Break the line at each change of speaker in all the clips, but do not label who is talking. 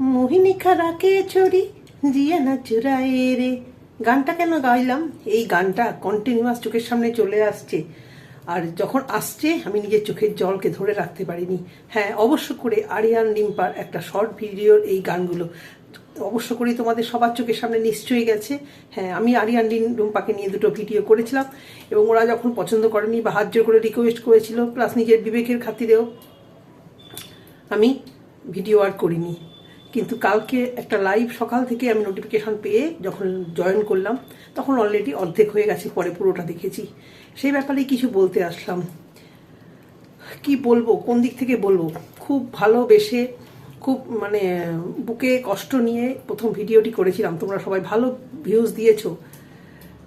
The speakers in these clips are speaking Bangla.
মোহিনী খারাকে চড়ি জিয়া না চুরায়ে রে। গানটা কেন গাইলাম? এই গানটা কন্টিনিউয়াস চোখের সামনে চলে আসছে। আর যখন আসছে, আমি নিজের চোখের জলকে ধরে রাখতে পারিনি। হ্যাঁ অবশ্য করে আরিয়ান লিম্পার একটা শর্ট ভিডিওর এই গানগুলো, অবশ্য করেই তোমাদের সবার চোখের সামনে নিশ্চয়ই গেছে। হ্যাঁ আমি আরিয়ান লিন রুম্পাকে নিয়ে দুটো ভিডিও করেছিলাম, এবং ওরা যখন পছন্দ করেনি বা হাত করে রিকোয়েস্ট করেছিল প্লাস নিজের বিবেকের খাতিরেও আমি ভিডিও আর করিনি। কিন্তু কালকে একটা লাইভ সকাল থেকে আমি নোটিফিকেশন পেয়ে যখন জয়েন করলাম, তখন অলরেডি অর্ধেক হয়ে গেছে, পরে পুরোটা দেখেছি। সেই ব্যাপারে কিছু বলতে আসলাম। কি বলব, কোন দিক থেকে বলব? খুব ভালোবেসে, খুব মানে বুকে কষ্ট নিয়ে প্রথম ভিডিওটি করেছিলাম। তোমরা সবাই ভালো ভিউজ দিয়েছ।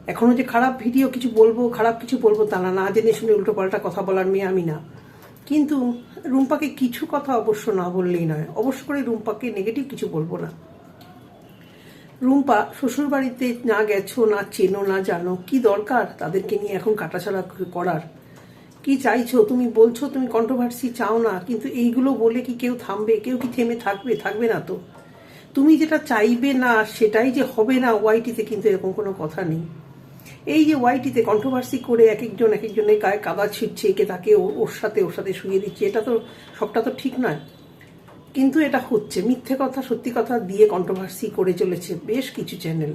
এখনও যে খারাপ ভিডিও কিছু বলব, খারাপ কিছু বলব তা না না জেনে শুনে উল্টো পাল্টা কথা বলার মেয়ে আমি না। কিন্তু রুম্পাকে কিছু কথা অবশ্য না বললেই নয়। অবশ্য করে রুম্পাকে নেগেটিভ কিছু বলব না। রুম্পা শ্বশুর বাড়িতে না গেছো, না চেনো, না জানো, কি দরকার তাদেরকে নিয়ে এখন কাটাছাড়া করার? কি চাইছো? তুমি বলছো তুমি কন্ট্রোভার্সি চাও না, কিন্তু এইগুলো বলে কি কেউ থামবে? কেউ কি থেমে থাকবে? থাকবে না তো। তুমি যেটা চাইবে না সেটাই যে হবে না, ওয়াইটিতে কিন্তু এরকম কোনো কথা নেই। এই যে ওয়াইটিতে কন্ট্রোভার্সি করে এক একজন এক একজনের গায়ে কাদা ছিটছে কে তাকে ওর সাথে ওর সাথে শুয়ে দিচ্ছে, এটা তো সবটা তো ঠিক নয়। কিন্তু এটা হচ্ছে, মিথ্যে কথা, সত্যি কথা দিয়ে কন্ট্রোভার্সি করে চলেছে বেশ কিছু চ্যানেল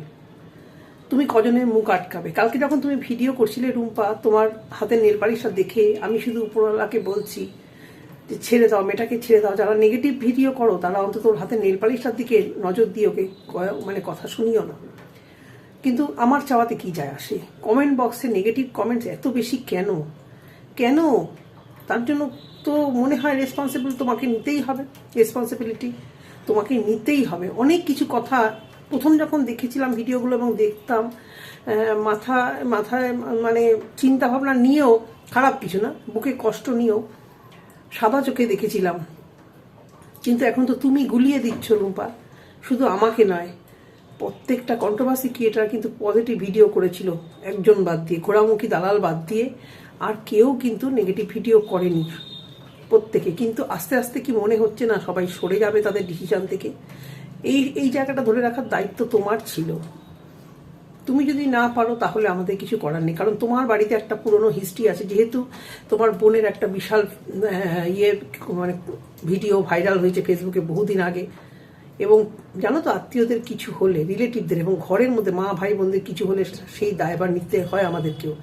তুমি কজনের মুখ আটকাবে? কালকে যখন তুমি ভিডিও করছিলে রুম্পা, তোমার হাতের নেল পালিশটা দেখে আমি শুধু উপরওয়ালাকে বলছি যে, ছেড়ে দাও, মেয়েটাকে ছেড়ে দাও। যারা নেগেটিভ ভিডিও করো, তারা অন্তত ওর হাতের নেল পালিশটার দিকে নজর দিয়ে ওকে মানে কথা শুনিও না। কিন্তু আমার চাওয়াতে কি যায় আসে? কমেন্ট বক্সে নেগেটিভ কমেন্টস এত বেশি কেন? কেন? তার জন্য তো মনে হয় রেসপন্সিবল তোমাকে নিতেই হবে। রেসপন্সিবিলিটি তোমাকে নিতেই হবে। অনেক কিছু কথা প্রথম যখন দেখেছিলাম ভিডিওগুলো এবং দেখতাম মাথা, মাথায় মানে চিন্তা ভাবনা নিয়েও, খারাপ কিছু না, বুকে কষ্ট নিয়েও সাদা চোখে দেখেছিলাম। কিন্তু এখন তো তুমি গুলিয়ে দিচ্ছ রুম্পা। শুধু আমাকে নয় প্রত্যেকটা কন্ট্রোভার্সি ক্রিয়েটার কিন্তু পজিটিভ ভিডিও করেছিল। একজন বাদ দিয়ে, ঘোড়ামুখী দালাল বাদ দিয়ে, আর কেউ কিন্তু নেগেটিভ ভিডিও করেনি প্রত্যেকে। কিন্তু আস্তে আস্তে কি মনে হচ্ছে না সবাই সরে যাবে তাদের ডিসিশন থেকে? এই এই জায়গাটা ধরে রাখার দায়িত্ব তোমার ছিল। তুমি যদি না পারো তাহলে আমাদের কিছু করার নেই। কারণ তোমার বাড়িতে একটা পুরনো হিস্ট্রি আছে, যেহেতু তোমার বোনের একটা বিশাল ইয়ে মানে ভিডিও ভাইরাল হয়েছে ফেসবুকে বহুদিন আগে। এবং জানো তো, আত্মীয়দের কিছু হলে, রিলেটিভদের এবং ঘরের মধ্যে মা, ভাই, বোনদের কিছু হলে সেই দায়বার নিতে হয় আমাদেরকেও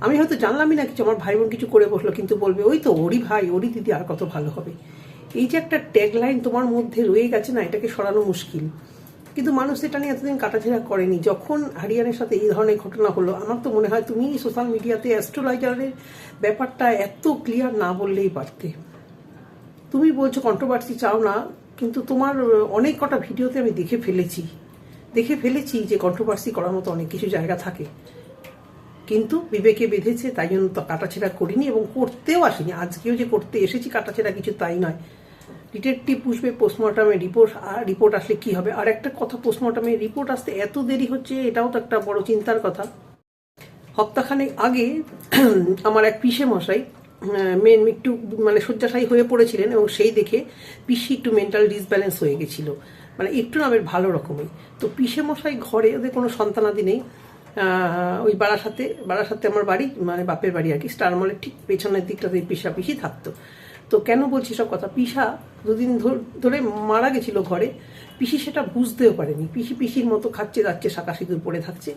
আমি হয়তো জানলামই না কিছু, আমার ভাই বোন কিছু করে বসল, কিন্তু বলবে, ওই তো, ওরই ভাই, ওরই দিদি, আর কত ভালো হবে? এই যে একটা ট্যাগলাইন তোমার মধ্যে রয়ে গেছে না, এটাকে সরানো মুশকিল। কিন্তু মানুষ এটা নিয়ে এতদিন কাটাছেড়া করেনি। যখন হারিয়ানের সাথে এই ধরনের ঘটনা হলো, আমার তো মনে হয় তুমি সোশ্যাল মিডিয়াতে অ্যাস্ট্রোলজারের ব্যাপারটা এত ক্লিয়ার না বললেই পারতে। তুমি বলছো কন্ট্রোভার্সি চাও না কিন্তু তোমার অনেক কটা ভিডিওতে আমি দেখে ফেলেছি। দেখে ফেলেছি যে কন্ট্রোভার্সি করার মতো অনেক কিছু জায়গা থাকে। কিন্তু বিবেকে বেঁধেছে, তাই জন্য তো কাটাছেড়া করিনি এবং করতেও আসিনি। আজকেও যে করতে এসেছি, কাটাছেড়া কিছু তাই নয়। ডিটেকটিভ পুষবে পোস্টমর্টমে রিপোর্ট আর রিপোর্ট আসলে কি হবে? আর একটা কথা পোস্টমর্টমে রিপোর্ট আসতে এত দেরি হচ্ছে, এটাও তো একটা বড় চিন্তার কথা। সপ্তাহখানেক আগে, আমার এক পিসে মশাই মেন একটু মানে শয্যাশায়ী হয়ে পড়েছিলেন এবং সেই দেখে পিসি একটু মেন্টাল ডিসব্যালেন্স হয়ে গেছিল। মানে একটু না ভালো রকমই। তো পিসে মশাই ঘরে ওদের কোনো সন্তানাদি নেই। ওই বারাসাতে বারাসাতে আমার বাড়ি মানে বাপের বাড়ি আর কি। স্টার মলের ঠিক পেছনের দিকটাতে পিসা পিসি থাকতো। তো কেন বলছি সব কথা? পিসা দুদিন ধর- মারা গেছিল ঘরে। পিসি সেটা বুঝতেও পারেনি। পিসি পিসির মতো খাচ্ছে, যাচ্ছে শাঁকা সিঁদুর পড়ে থাকছে।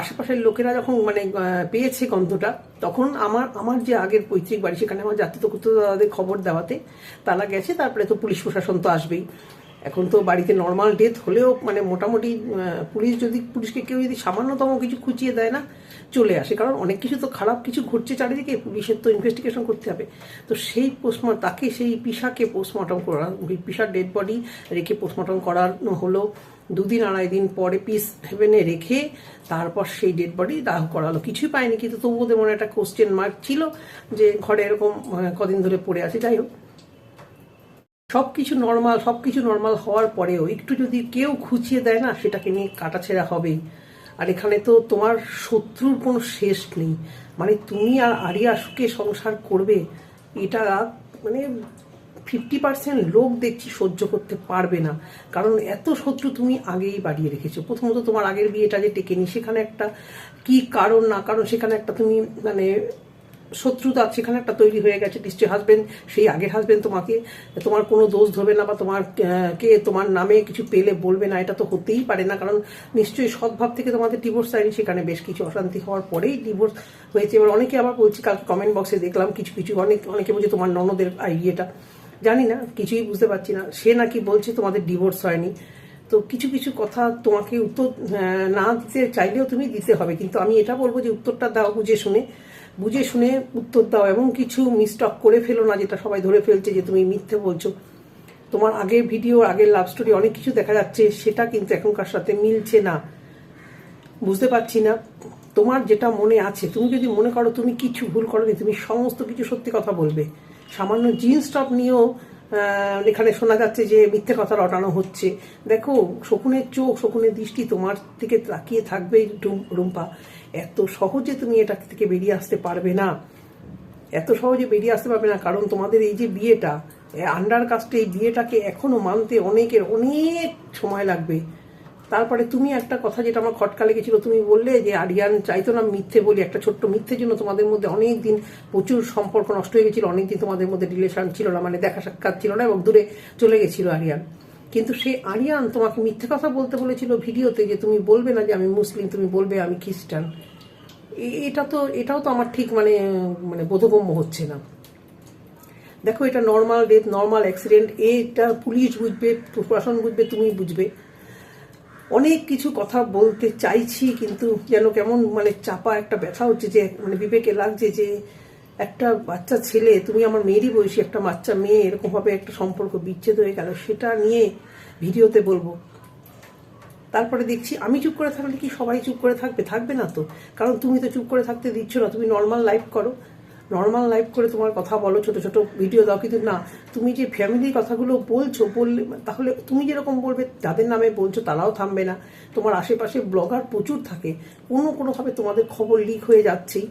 আশেপাশের লোকেরা যখন মানে পেয়েছে গন্ধটা, তখন আমার আমার যে আগের পৈতৃক বাড়ি, সেখানে আমার জাতীয় তাদের খবর দেওয়াতে তারা গেছে, তারপরে তো পুলিশ প্রশাসন তো আসবেই। এখন তো বাড়িতে নর্মাল ডেথ হলেও মানে মোটামুটি পুলিশ যদি, পুলিশকে কেউ যদি সামান্যতম কিছু খুঁচিয়ে দেয় না, চলে আসে। কারণ অনেক কিছু তো খারাপ কিছু ঘটছে চারিদিকে, পুলিশের তো ইনভেস্টিগেশন করতে হবে। তো সেই পোস্টমর্টম তাকে, সেই পিসাকে পোস্টমর্টম করা পিসার ডেড বডি রেখে পোস্টমর্টম করানো হলো। দুদিন আড়াই দিন পরে পিস হেভেনে রেখে তারপর সেই ডেড বডি দাহ করালো। কিছুই পায়নি, কিন্তু তবু ওদের মনে একটা কোশ্চেন মার্ক ছিল যে ঘরে এরকম কদিন ধরে পড়ে আছে। যাই হোক সব কিছু নর্মাল সব কিছু নর্মাল হওয়ার পরেও একটু যদি কেউ খুঁচিয়ে দেয় না, সেটাকে নিয়ে কাটাছেড়া হবেই। আর এখানে তো তোমার শত্রুর কোনো শেষ নেই। মানে তুমি আর আরিয়া সুখে সংসার করবে, এটা মানে ফিফটি পার্সেন্ট লোক দেখছি সহ্য করতে পারবে না। কারণ এত শত্রু তুমি আগেই বাড়িয়ে রেখেছো। প্রথমত তোমার আগের বিয়েটা যে টেকেনি, সেখানে একটা কি কারণ না কারণ, সেখানে একটা তুমি মানে শত্রুতা সেখানে একটা তৈরি হয়ে গেছে, নিশ্চয়ই হাজবেন্ড সেই আগের হাজবেন্ড তোমাকে, তোমার কোনো দোষ ধরবে না বা তোমার কে তোমার নামে কিছু পেলে বলবে না, এটা তো হতেই পারে না, কারণ নিশ্চয়ই সদ্ভাব থেকে তোমাদের ডিভোর্স হয়নি, সেখানে বেশ কিছু অশান্তি হওয়ার পরেই ডিভোর্স হয়েছে। এবার অনেকে আবার বলছি, কালকে কমেন্ট বক্সে দেখলাম কিছু কিছু অনেক, অনেকে বলছে তোমার ননদের আইডিয়াটা। জানি না, কিছুই বুঝতে পারছি না। সে নাকি বলছে তোমাদের ডিভোর্স হয়নি। তো কিছু কিছু কথা তোমাকে উত্তর না দিতে চাইলেও তুমি দিতে হবে, কিন্তু আমি এটা বলব যে উত্তরটা দাও বুঝে শুনে। বুঝে শুনে উত্তর দাও এবং কিছু মিসটক করে ফেলো না যেটা সবাই ধরে ফেলছে যে তুমি মিথ্যে বলছো। তোমার আগের ভিডিও আগের লাভ স্টোরি অনেক কিছু দেখা যাচ্ছে, সেটা কিন্তু এখনকার সাথে মিলছে না। বুঝতে পারছি না। তোমার যেটা মনে আছে, তুমি যদি মনে করো তুমি কিছু ভুল করোনি, তুমি সমস্ত কিছু সত্যি কথা বলবে। সামান্য জিন্স টপ নিয়েও এখানে শোনা যাচ্ছে যে মিথ্যে কথা রটানো হচ্ছে। দেখো, শকুনের চোখ, শকুনের দৃষ্টি তোমার থেকে তাকিয়ে থাকবে রুম- রুম্পা। এত সহজে তুমি এটা থেকে বেরিয়ে আসতে পারবে না। এত সহজে বেরিয়ে আসতে পারবে না, কারণ তোমাদের এই যে বিয়েটা আন্ডার কাস্টে এই বিয়েটাকে এখনও মানতে অনেকের অনেক সময় লাগবে। তারপরে তুমি একটা কথা যেটা আমার খটকা লেগেছিল, তুমি বললে যে আরিয়ান চাইতো না মিথ্যে বলি, একটা ছোট্ট মিথ্যের জন্য তোমাদের মধ্যে অনেক দিন প্রচুর সম্পর্ক নষ্ট হয়ে গেছিল, অনেকদিন তোমাদের মধ্যে রিলেশন ছিল না মানে দেখা সাক্ষাৎ ছিল না এবং দূরে চলে গেছিল আরিয়ান। কিন্তু সে আরিয়ান তোমাকে মিথ্যে কথা বলতে বলেছিল ভিডিওতে যে তুমি বলবে না যে আমি মুসলিম, তুমি বলবে আমি খ্রিস্টান। এটা তো, এটাও তো আমার ঠিক মানে মানে বোধগম্য হচ্ছে না। দেখো এটা নর্মাল ডেথ নর্মাল অ্যাক্সিডেন্ট এটা পুলিশ বুঝবে, প্রশাসন বুঝবে, তুমি বুঝবে। অনেক কিছু কথা বলতে চাইছি, কিন্তু যেন কেমন মানে চাপা একটা ব্যথা হচ্ছে যে মানে বিবেকে লাগছে যে, একটা বাচ্চা ছেলে, তুমি আমার মেয়েরই বয়সী, একটা বাচ্চা মেয়ে, এরকমভাবে একটা সম্পর্ক বিচ্ছেদ হয়ে গেল, সেটা নিয়ে ভিডিওতে বলব। তারপরে দেখছি, আমি চুপ করে থাকলে কি সবাই চুপ করে থাকবে? থাকবে না তো। কারণ তুমি তো চুপ করে থাকতে দিচ্ছ না, তুমি নর্মাল লাইভ করো। নর্মাল লাইভ করে তোমার কথা বলো, ছোট ছোট ভিডিও দাও, কিন্তু না, তুমি যে ফ্যামিলির কথাগুলো বলছো, বললে, তাহলে তুমি যেরকম বলবে, যাদের নামে বলছো তারাও থামবে না। তোমার আশেপাশে ব্লগার প্রচুর থাকে, কোনো কোনোভাবে তোমাদের খবর লিক হয়ে যাচ্ছেই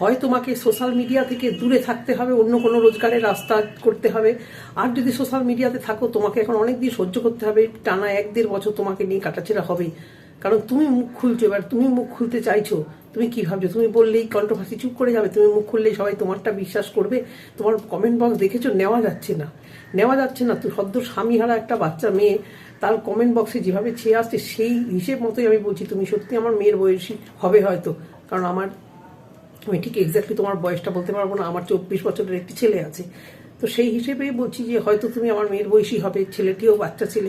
হয় তোমাকে সোশ্যাল মিডিয়া থেকে দূরে থাকতে হবে, অন্য কোনো রোজগারের রাস্তা করতে হবে। আর যদি সোশ্যাল মিডিয়াতে থাকো, তোমাকে এখন অনেক দিন সহ্য করতে হবে, টানা এক দেড় বছর তোমাকে নিয়ে কাটাছেড়া হবে। কারণ তুমি মুখ খুলছো, এবার তুমি মুখ খুলতে চাইছো তুমি কি ভাবছ? তুমি বললেই কন্ট্রোভার্সি চুপ করে যাবে। তুমি মুখ খুললেই সবাই তোমারটা বিশ্বাস করবে। তোমার কমেন্ট বক্স দেখেছ? নেওয়া যাচ্ছে না। নেওয়া যাচ্ছে না। তো সদ্য স্বামীহারা একটা বাচ্চা মেয়ে, তার কমেন্ট বক্সে যেভাবে ছেয়ে আসছে, সেই হিসেব মতোই আমি বলছি, তুমি সত্যি আমার মেয়ের বয়সী হবে হয়তো। কারণ আমার আমি ঠিক এক্স্যাক্টলি তোমার বয়সটা বলতে পারব না। আমার চব্বিশ বছরের একটি ছেলে আছে। তো সেই হিসেবেই বলছি যে হয়তো তুমি আমার মেয়ের বয়সী হবে। ছেলেটিও বাচ্চা ছেলে।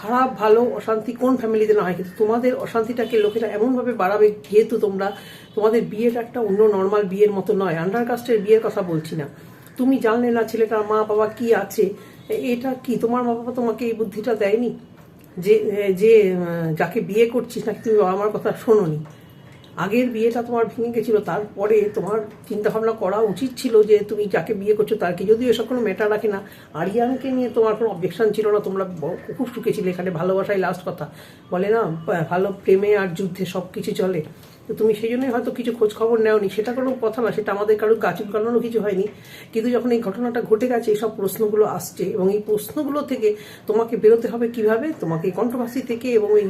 খারাপ, ভালো, অশান্তি কোন ফ্যামিলিতে না হয়, কিন্তু তোমাদের অশান্তিটাকে লোকেরা এমনভাবে বাড়াবে, যেহেতু তোমরা, তোমাদের বিয়েটা একটা অন্য নর্মাল বিয়ের মতো নয় আন্ডারকাস্টের বিয়ের কথা বলছি না। তুমি জানলে না ছেলেটার মা বাবা কি আছে? এটা কি, তোমার মা বাবা তোমাকে এই বুদ্ধিটা দেয়নি? যে যে, যাকে বিয়ে করছিস নাকি তুমি বাবা মার কথা শোনোনি? আগের বিয়েটা তোমার ভেঙে গেছিল, তারপরে তোমার চিন্তা ভাবনা করা উচিত ছিল যে তুমি যাকে বিয়ে করছ তাকে যদি এসব কোনো ম্যাটার রাখে না। আরিয়ানকে নিয়ে তোমার কোনো অবজেকশন ছিল না, তোমরা খুব সুখে ছিলে, এখানে ভালোবাসাই লাস্ট কথা। বলে না ভালো প্রেমে আর যুদ্ধে সব কিছু চলে। তো তুমি সেই জন্যই হয়তো কিছু খোঁজ খবর নেওনি। সেটা কোনো কথা না, সেটা আমাদের কারও গাছ কারণও কিছু হয়নি। কিন্তু যখন এই ঘটনাটা ঘটে গেছে এইসব প্রশ্নগুলো আসছে এবং এই প্রশ্নগুলো থেকে তোমাকে বেরোতে হবে কীভাবে? তোমাকে কন্ট্রোভার্সি থেকে এবং এই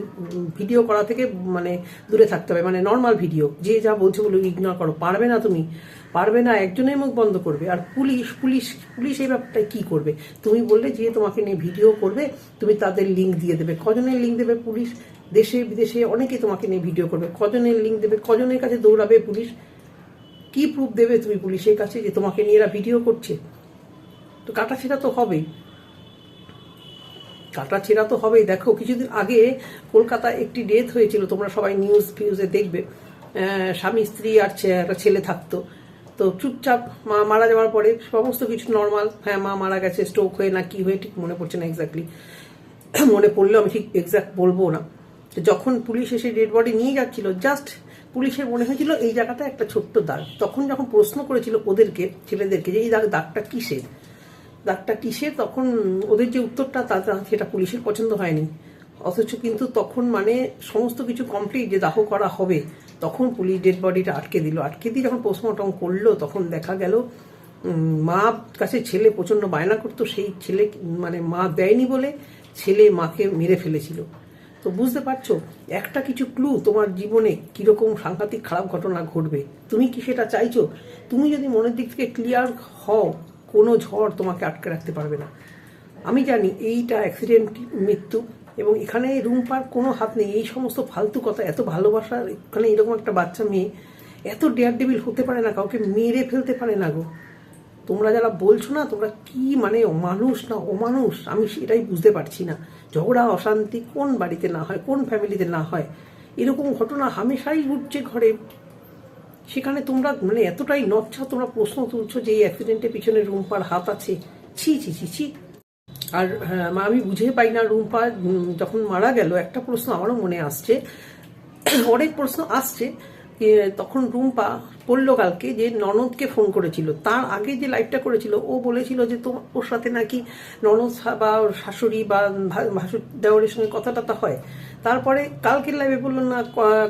ভিডিও করা থেকে মানে দূরে থাকতে হবে। মানে নর্মাল ভিডিও যে যা বলছে বলে ইগনোর করো। পারবে না তুমি। পারবে না, একজনের মুখ বন্ধ করবে। আর পুলিশ পুলিশ পুলিশ এই ব্যাপারটায় কি করবে? তুমি বললে যে তোমাকে নিয়ে ভিডিও করবে, তুমি তাদের লিঙ্ক দিয়ে দেবে। কজনের লিঙ্ক দেবে পুলিশ? দেশে, বিদেশে অনেকে তোমাকে নিয়ে ভিডিও করবে। কজনের লিঙ্ক দেবে? কজনের কাছে দৌড়াবে পুলিশ? কি প্রুফ দেবে তুমি পুলিশের কাছে যে তোমাকে নিয়ে এরা ভিডিও করছে? তো কাটা সেটা তো হবেই। কাটা ছেঁড়া তো হবেই। দেখো, কিছুদিন আগে কলকাতায় একটি ডেথ হয়েছিল, তোমরা সবাই নিউজ ফিউজে দেখবে। স্বামী, স্ত্রী আর একটা ছেলে থাকতো। তো চুপচাপ মা মারা যাওয়ার পরে সমস্ত কিছু নর্মাল হ্যাঁ মা মারা গেছে স্ট্রোক হয়ে না কি হয়ে ঠিক মনে পড়ছে না এক্স্যাক্টলি মনে পড়লেও আমি ঠিক এক্স্যাক্ট বলব না। যখন পুলিশ এসে ডেড বডি নিয়ে যাচ্ছিল জাস্ট পুলিশের মনে হয়েছিল এই জায়গাটা একটা ছোট্ট দাগ। তখন যখন প্রশ্ন করেছিল ওদেরকে, ছেলেদেরকে, যে এই দাগ, দাগটা কিসের? দাগটা কিসের? তখন ওদের যে উত্তরটা, তা সেটা পুলিশের পছন্দ হয়নি। অথচ কিন্তু তখন মানে সমস্ত কিছু কমপ্লিট যে দাহ করা হবে, তখন পুলিশ ডেড বডিটা আটকে দিল। আটকে দিয়ে যখন পোস্টমর্টম করল, তখন দেখা গেল মা কাছে ছেলে প্রচণ্ড বায়না করতো। সেই ছেলে মানে মা দেয়নি বলে ছেলে মাকে মেরে ফেলেছিল। তো বুঝতে পারছ? একটা কিছু ক্লু তোমার জীবনে কীরকম সাংঘাতিক খারাপ ঘটনা ঘটবে। তুমি কি সেটা চাইছো? তুমি যদি মনের দিক থেকে ক্লিয়ার হও, কোনো ঝড় তোমাকে আটকে রাখতে পারবে না। আমি জানি এইটা অ্যাক্সিডেন্ট মৃত্যু, এবং এখানে রুম্পার কোনো হাত নেই। এই সমস্ত ফালতু কথা, এত ভালোবাসা এখানে এরকম একটা বাচ্চা মেয়ে, এত ডেয়ার ডেবিল হতে পারে না, কাউকে মেরে ফেলতে পারে না গো। তোমরা যারা বলছো না তোমরা কি মানে মানুষ না অমানুষ? আমি সেটাই বুঝতে পারছি না। ঝগড়া অশান্তি কোন বাড়িতে না হয় কোন ফ্যামিলিতে না হয়? এরকম ঘটনা হামেশাই ঘটছে ঘরে। সেখানে তোমরা মানে এতটাই নচ্ছা তোমরা প্রশ্ন তুলছো যে এই অ্যাক্সিডেন্টের পিছনে রুম্পার হাত আছে। ছি ছি ছি ছি। আর হ্যাঁ, আমি বুঝে পাই না রুম্পা যখন মারা গেল একটা প্রশ্ন আমারও মনে আসছে। অনেক প্রশ্ন আসছে তখন রুম্পা বলল কালকে যে ননদকে ফোন করেছিল। তার আগে যে লাইভটা করেছিল, ও বলেছিল যে তো ওর সাথে নাকি ননদ বা ওর শাশুড়ি বা ভাসুর দেওয়ারের সঙ্গে কথা টথা হয়। তারপরে কালকের লাইভে বলল, না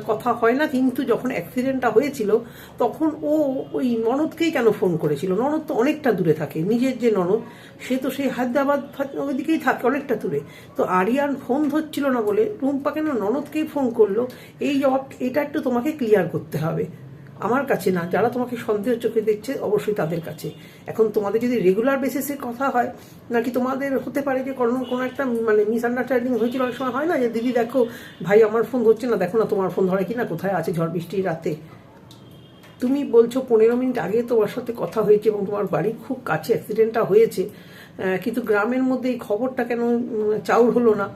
কথা হয় না, কিন্তু যখন অ্যাক্সিডেন্টটা হয়েছিল, তখন ও ওই ননদকেই কেন ফোন করেছিল? ননদ তো অনেকটা দূরে থাকে, নিজের যে ননদ, সে তো সেই হায়দ্রাবাদ ওইদিকেই থাকে, অনেকটা দূরে। তো আরিয়ান ফোন ধরছিল না বলে রুম্পা কেন ননদকেই ফোন করল, এই জবাব, এটা একটু তোমাকে ক্লিয়ার করতে হবে। আমার কাছে না, যারা তোমাকে সন্দেহ চোখে দেখছে, অবশ্যই তাদের কাছে। এখন তোমাদের যদি রেগুলার বেসিসে কথা হয়, নাকি তোমাদের হতে পারে যে কোনো কোনো একটা মানে মিসআন্ডারস্ট্যান্ডিং হয়েছিল অনেক সময়, হয় না যে, দিদি, দেখো, ভাই, আমার ফোন ধরছে না, দেখো না তোমার ফোন ধরে কিনা, কোথায় আছে ঝড় বৃষ্টির রাতে? তুমি বলছো পনেরো মিনিট আগে তোমার সাথে কথা হয়েছে এবং তোমার বাড়ির খুব কাছে অ্যাক্সিডেন্টটা হয়েছে। কিন্তু গ্রামের মধ্যে এই খবরটা কেন চাউর হলো না?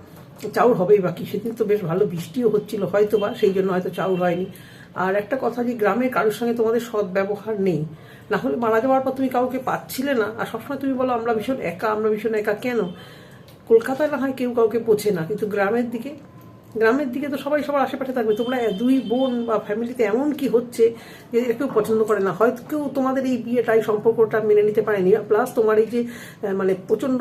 চাউর হবেই বাকি সেদিন তো বেশ ভালো বৃষ্টিও হচ্ছিল হয়তো বা সেই জন্য হয়তো চাউর হয়নি। আর একটা কথা যে গ্রামের কারোর সঙ্গে তোমাদের সৎ ব্যবহার নেই? না হলে মারা যাওয়ার পর তুমি কাউকে পাচ্ছিলে না। আর সবসময় তুমি বলো, আমরা ভীষণ একা, আমরা ভীষণ একা কেন? কলকাতায় না হয় কেউ কাউকে পোছে না, কিন্তু গ্রামের দিকে গ্রামের দিকে তো সবাই সবার আশেপাশে থাকবে। তোমরা দুই বোন বা ফ্যামিলিতে এমন কি হচ্ছে যে কেউ পছন্দ করে না? হয়তো কেউ তোমাদের এই বিয়েটাই, সম্পর্কটা মেনে নিতে পারেনি। প্লাস তোমার এই যে মানে প্রচণ্ড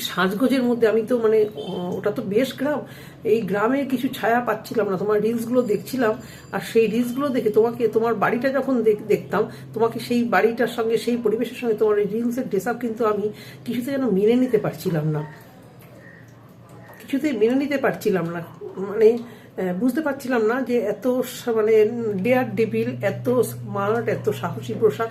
সাজগোজের মধ্যে আমি তো মানে ওটা তো বেশ গ্রাম। এই গ্রামে কিছু ছায়া পাচ্ছিলাম না। তোমার রিলসগুলো দেখছিলাম, আর সেই রিলসগুলো দেখে তোমাকে, তোমার বাড়িটা যখন দেখ- দেখতাম, তোমাকে সেই বাড়িটার সঙ্গে, সেই পরিবেশের সঙ্গে তোমার এই রিলসের ড্রেস কিন্তু আমি কিছুতে যেন মেনে নিতে পারছিলাম না। কিছুতেই মেনে নিতে পারছিলাম না। মানে বুঝতে পারছিলাম না যে এত মানে ডেয়ার ডেবিল এত স্মার্ট এত সাহসী পোশাক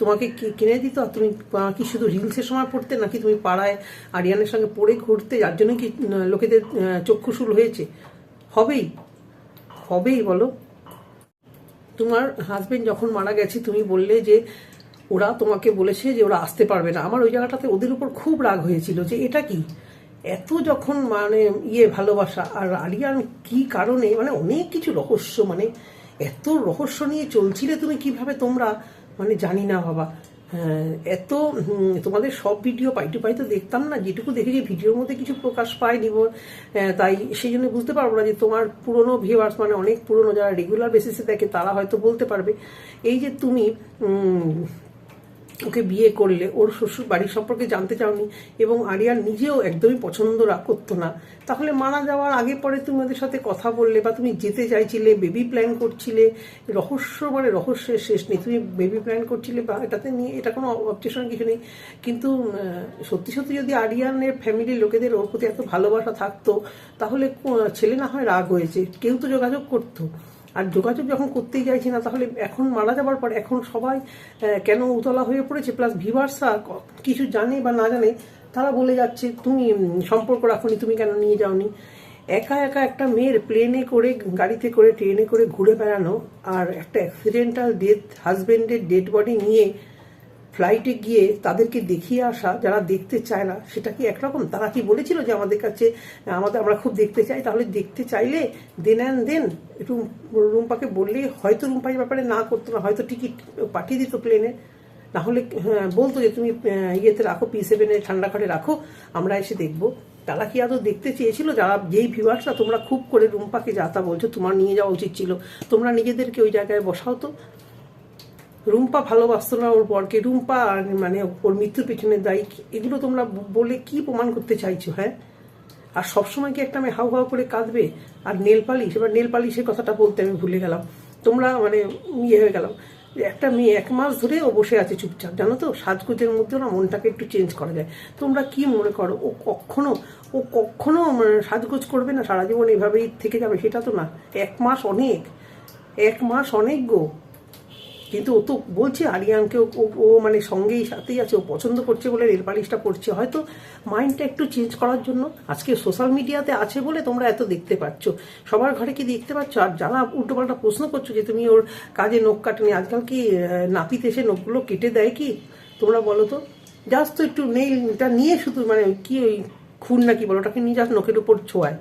তোমাকে কিনে দিত? আর তুমি কি শুধু রিলসের সময় পড়তে নাকি তুমি পাড়ায় আরিয়ানের সঙ্গে পড়ে ঘুরতে? যার জন্য কি লোকেদের চক্ষুশুল হয়েছে? হবেই। হবেই বলো। তোমার হাজবেন্ড যখন মারা গেছে, তুমি বললে যে ওরা তোমাকে বলেছে যে ওরা আসতে পারবে না। আমার ওই জায়গাটাতে ওদের উপর খুব রাগ হয়েছিল যে এটা কি? এত যখন মানে ইয়ে ভালোবাসা, আর আরিয়ান কি কারণে মানে অনেক কিছু রহস্য মানে এত রহস্য নিয়ে চলছিলে তুমি কীভাবে তোমরা? মানে জানি না বাবা। হ্যাঁ, এত তোমাদের সব ভিডিও পাই টু পাই তো দেখতাম না যেটুকু দেখেছি ভিডিওর মধ্যে কিছু প্রকাশ পায়নি তাই সেই জন্য বুঝতে পারব না যে তোমার পুরনো ভিউয়ার্স মানে অনেক পুরনো যারা রেগুলার বেসিসে দেখে তারা হয়তো বলতে পারবে। এই যে তুমি ওকে বিয়ে করলে, ওর শ্বশুর বাড়ির সম্পর্কে জানতে চাওনি এবং আরিয়ান নিজেও একদমই পছন্দ করতো না। তাহলে মারা যাওয়ার আগে পরে তুমি ওদের সাথে কথা বললে বা তুমি যেতে চাইছিলে বেবি প্ল্যান করছিলে, রহস্য মানে রহস্যের শেষ নেই। তুমি বেবি প্ল্যান করছিলে বা এটাতে নিয়ে এটা কোনো অবজেকশন কিছু নেই। কিন্তু সত্যি সত্যি যদি আরিয়ানের ফ্যামিলির লোকেদের ওর প্রতি এত ভালোবাসা থাকতো, তাহলে ছেলে না হয় রাগ হয়েছে। কেউ তো যোগাযোগ করতো। আর যোগাযোগ যখন করতেই চাইছি না, তাহলে এখন মারা যাবার পর এখন সবাই কেন উতলা হয়ে পড়েছে? প্লাস ভিভার্সরা কিছু জানে বা না জানে, তারা বলে যাচ্ছে, তুমি সম্পর্ক রাখনি, তুমি কেন নিয়ে যাওনি? একা একা একটা মেয়ের প্লেনে করে, গাড়িতে করে ট্রেনে করে ঘুরে বেড়ানো আর একটা অ্যাক্সিডেন্টাল ডেথ হাজবেন্ডের ডেড বডি নিয়ে ফ্লাইটে গিয়ে তাদেরকে দেখিয়ে আসা যারা দেখতে চায় না সেটা কি একরকম? তারা কি বলেছিল যে আমাদের কাছে আমাদের আমরা খুব দেখতে চাই? তাহলে দেখতে চাইলে দেন অ্যান্ড দেন একটু রুম্পাকে বললেই হয়তো রুম্পা এই ব্যাপারে না করতো না হয়তো টিকিট পাঠিয়ে দিত প্লেনে। না হলে হ্যাঁ, বলতো যে তুমি ইয়েতে রাখো পি সেভেনে ঠান্ডা ঘরে রাখো আমরা এসে দেখব। তারা কি আদৌ দেখতে চেয়েছিল? যারা যেই ভিউয়ার্সরা তোমরা খুব করে রুম্পাকে যা তা বলছো তোমার নিয়ে যাওয়া উচিত ছিল। তোমরা নিজেদেরকে ওই জায়গায় বসাও তো। রুম্পা ভালোবাসতো না ওর বরকে। রুম্পা মানে ওর মৃত্যুর পেছনে দায়ী এগুলো তোমরা বলে কি প্রমাণ করতে চাইছো হ্যাঁ? আর সবসময় কি একটা আমি হাউ হাউ করে কাঁদবে? আর নেল পালিশ, এবার নেল পালিশের কথাটা বলতে আমি ভুলে গেলাম। তোমরা মানে ইয়ে হয়ে গেলাম। একটা মেয়ে এক মাস ধরে ও বসে আছে চুপচাপ, জানো তো? সাজগোজের মধ্যে না মনটাকে একটু চেঞ্জ করা যায়। তোমরা কি মনে করো, ও কখনো ও কখনো মানে সাজগোজ করবে না? সারা জীবন এভাবেই থেকে যাবে? সেটা তো না। এক মাস অনেক। এক মাস অনেক গো। কিন্তু ও তো বলছে আরিয়ানকে ও- মানে সঙ্গেই সাথেই আছে, ও পছন্দ করছে বলে রেল পালিশটা করছে। হয়তো মাইন্ডটা একটু চেঞ্জ করার জন্য আজকে সোশ্যাল মিডিয়াতে আছে বলে তোমরা এত দেখতে পাচ্ছ। সবার ঘরে কি দেখতে পাচ্ছ? আর যারা উল্টোপাল্টা প্রশ্ন করছ যে তুমি ওর কাজে নখ কাটেনি, আজকাল কি নাপিত এসে নখগুলো কেটে দেয় কি? তোমরা বলো তো। জাস্ট তো একটু নেইলটা নিয়ে শুধু মানে কি ওই খুন নাকি বলো, ওটাকে নিয়ে জাস্ট নখের উপর ছোঁয়ায়।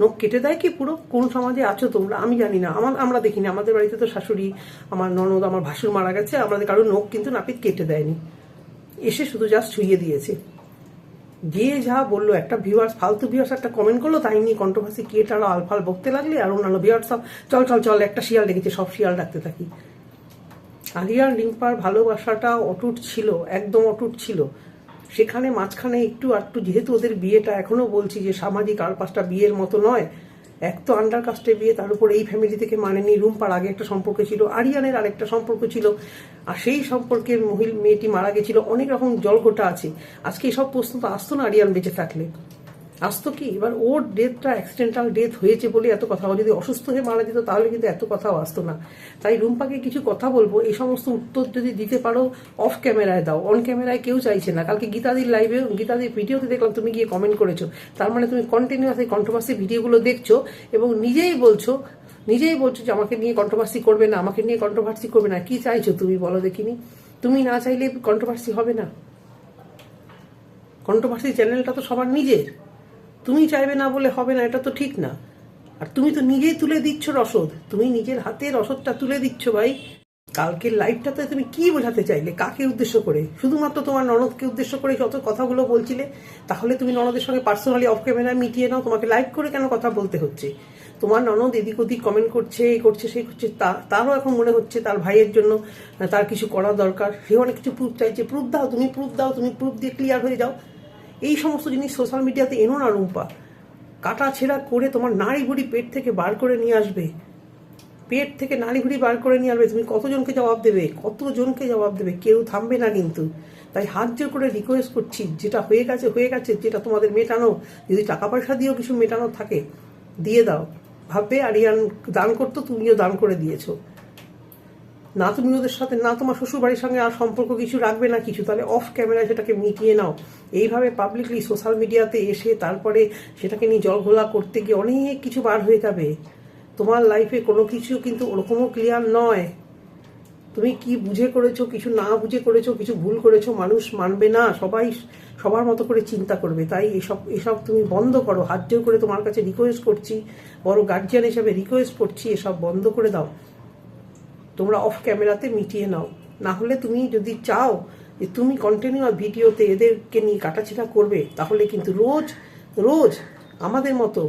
নখ কেটে দেয় কি পুরো? কোন সমাজে আছো তোমরা? আমি জানি না। আমার আমরা দেখিনি। আমাদের বাড়িতে তো শাশুড়ি, আমার ননদ, আমার ভাসুর মারা গেছে। আমাদের কারোর নখ কিন্তু নাপিত কেটে দেয়নি। এসে শুধু জাস্ট ছুঁয়ে দিয়েছে। যে যা বলল, একটা ভিউয়ার্স ফালতু ভিউয়ার্স একটা কমেন্ট করল, তাই নিয়ে কন্ট্রোভার্সি কি এটা আলফাল বকতে লাগলে, আর অন্যান্য ভিউয়ার্স সব, চল চল চল, একটা শিয়াল দেখেছে, সব শিয়াল ডাকতে থাকি। আলিয়ার রিম্পার ভালোবাসাটা অটুট ছিল, একদম অটুট ছিল। সেখানে মাঝখানে একটু আটটু, যেহেতু ওদের বিয়েটা এখনও বলছি যে সামাজিক আর পাঁচটা বিয়ের মতো নয়, এক তো আন্ডার কাস্টে বিয়ে, তার উপর এই ফ্যামিলি থেকে মানেনি, রুম্পার আগে একটা সম্পর্ক ছিল, আরিয়ানের আরেকটা সম্পর্ক ছিল, আর সেই সম্পর্কে মহিল মেয়েটি মারা গেছিল, অনেক রকম জলঘোটা আছে। আজকে এসব প্রশ্ন তো আসতো না আরিয়ান বেঁচে থাকলে। আসতো কি? এবার ওর ডেথটা অ্যাক্সিডেন্টাল ডেথ হয়েছে বলে এত কথা। যদি অসুস্থ হয়ে মারা যেত, তাহলে কিন্তু এত কথাও আসতো না। তাই রুম্পাকে কিছু কথা বলব। এই সমস্ত উত্তর যদি দিতে পারো অফ ক্যামেরায় দাও। অন ক্যামেরায় কেউ চাইছে না। কালকে গীতাদির লাইভে গীতাদির ভিডিওতে দেখলাম তুমি গিয়ে কমেন্ট করেছ। তার মানে তুমি কন্টিনিউয়াস এই কন্ট্রোভার্সি ভিডিওগুলো দেখছ এবং নিজেই বলছো নিজেই বলছো যে আমাকে নিয়ে কন্ট্রোভার্সি করবে না, আমাকে নিয়ে কন্ট্রোভার্সি করবে না। কি চাইছো তুমি বলো দেখিনি? তুমি না চাইলে কন্ট্রোভার্সি হবে না। কন্ট্রোভার্সি চ্যানেলটা তো সবার নিজের। তুমি চাইবে না বলে হবে না, এটা তো ঠিক না। আর তুমি তো নিজেই তুলে দিচ্ছ রসদ। তুমি নিজের হাতে রসদটা তুলে দিচ্ছ ভাই। কালকের লাইফটাতে তুমি কি বোঝাতে চাইলে? কাকে উদ্দেশ্য করে? শুধুমাত্র তোমার ননদকে উদ্দেশ্য করে যত কথাগুলো বলছিলে, তাহলে তুমি ননদের সঙ্গে পার্সোনালি অফ ক্যামেরায় মিটিয়ে নাও, তোমাকে লাইক করে কেন কথা বলতে হচ্ছে? তোমার ননদ এদিক ওদিক কমেন্ট করছে, এই করছে, সেই করছে তারও এখন মনে হচ্ছে তার ভাইয়ের জন্য তার কিছু করা দরকার। সে অনেক কিছু প্রুফ চাইছে। প্রুফ দাও, তুমি প্রুফ দাও, তুমি প্রুফ দিয়ে ক্লিয়ার হয়ে যাও। এই সমস্ত জিনিস সোশ্যাল মিডিয়াতে এনো না, রুম্পা। কাটা ছেঁড়া করে তোমার নাড়ি ভুড়ি পেট থেকে বার করে নিয়ে আসবে। পেট থেকে নাড়ি ভুড়ি বার করে নিয়ে আসবে। তুমি কতজনকে জবাব দেবে? কতজনকে জবাব দেবে? কেউ থামবে না কিন্তু। তাই হাত জোর করে রিকোয়েস্ট করছি, যেটা হয়ে গেছে হয়ে গেছে, যেটা তোমাদের মেটানো। যদি টাকা পয়সা দিয়েও কিছু মেটানো থাকে, দিয়ে দাও। ভাববে আরিয়ান দান করতো, তুমিও দান করে দিয়েছ। না তুমি ওদের সাথে, না তোমার শ্বশুর বাড়ির সঙ্গে আর সম্পর্ক কিছু রাখবে না কিছু? তাহলে অফ ক্যামেরায় সেটাকে মিটিয়ে নাও। এইভাবে পাবলিকলি সোশ্যাল মিডিয়াতে এসে তারপরে সেটাকে নিয়ে জলঘোলা করতে গিয়ে অনেক কিছু বার হয়ে যাবে। তোমার লাইফে কোনো কিছু কিন্তু ওরকমও ক্লিয়ার নয়। তুমি কি বুঝে করেছ, কিছু না বুঝে করেছ, কিছু ভুল করেছ, মানুষ মানবে না। সবাই সবার মতো করে চিন্তা করবে। তাই এসব এসব তুমি বন্ধ করো। হাত জোর করে তোমার কাছে রিকোয়েস্ট করছি, বড় গার্জিয়ান হিসেবে রিকোয়েস্ট করছি, এসব বন্ধ করে দাও। তোমরা অফ ক্যামেরাতে মিটিয়ে নাও। না হলে তুমি যদি চাও যে তুমি কন্টিনিউ ভিডিওতে এদেরকে নিয়ে কাটাছেড়া করবে, তাহলে কিন্তু রোজ রোজ আমাদের মতো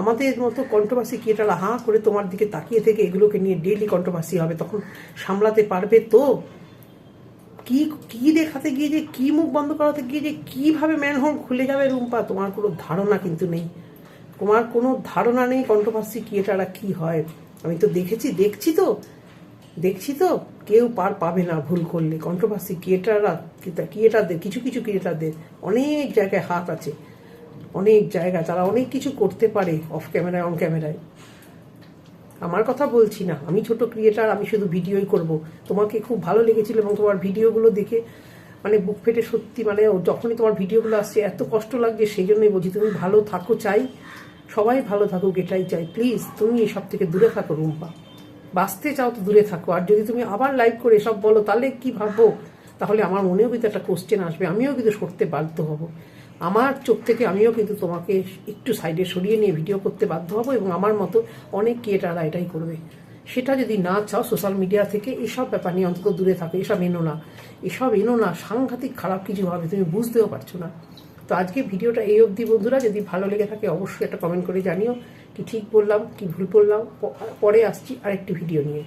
আমাদের মতো কন্ট্রোভার্সি ক্রিয়েটাররা হাঁ করে তোমার দিকে তাকিয়ে থেকে এগুলোকে নিয়ে ডেইলি কন্ট্রোভার্সি হবে। তখন সামলাতে পারবে তো? কি কি দেখাতে গিয়ে যে, কি মুখ বন্ধ করাতে গিয়ে যে, কীভাবে ম্যানহোল খুলে যাবে রুম্পা? তোমার কোনো ধারণা কিন্তু নেই। তোমার কোনো ধারণা নেই কন্ট্রোভার্সি ক্রিয়েটাররা কি হয়। আমি তো দেখেছি, দেখছি তো। দেখছি তো, কেউ পার পাবে না ভুল করলে। কন্ট্রোভার্সি ক্রিয়েটাররা ক্রিয়েটারদের কিছু কিছু ক্রিয়েটারদের অনেক জায়গায় হাত আছে। অনেক জায়গা, তারা অনেক কিছু করতে পারে অফ ক্যামেরায় অন ক্যামেরায় আমার কথা বলছি না। আমি ছোট ক্রিয়েটার আমি শুধু ভিডিওই করব। তোমাকে খুব ভালো লেগেছিল এবং তোমার ভিডিওগুলো দেখে মানে বুক ফেটে সত্যি মানে যখনই তোমার ভিডিওগুলো আসছে, এত কষ্ট লাগছে সেই জন্যই বলছি তুমি ভালো থাকো, চাই। সবাই ভালো থাকুক, এটাই চাই। প্লিজ তুমি এসব থেকে দূরে থাকো, রুম্পা। বাঁচতে চাও তো দূরে থাকো। আর যদি তুমি আবার লাইভ করে এসব বলো, তাহলে কি ভাববো? তাহলে আমার মনেও কিন্তু একটা কোশ্চেন আসবে। আমিও কিন্তু সরতে বাধ্য হব। আমার চোখ থেকে আমিও কিন্তু তোমাকে একটু সাইডে সরিয়ে নিয়ে ভিডিও করতে বাধ্য হব এবং আমার মতো অনেক ক্রিয়েটাররা এটাই করবে। সেটা যদি না চাও সোশ্যাল মিডিয়া থেকে এসব ব্যাপার নিয়ে অন্তত দূরে থাকো। এসব এনো না। এসব এনো না। সাংঘাতিক খারাপ কিছু হবে, তুমি বুঝতেও পারছ না। তো আজকে ভিডিওটা এই অবধি, বন্ধুরা। যদি ভালো লেগে থাকে, অবশ্যই একটা কমেন্ট করে জানিও। কি ঠিক বললাম কি ভুল বললাম পরে আসছি আরেকটি ভিডিও নিয়ে।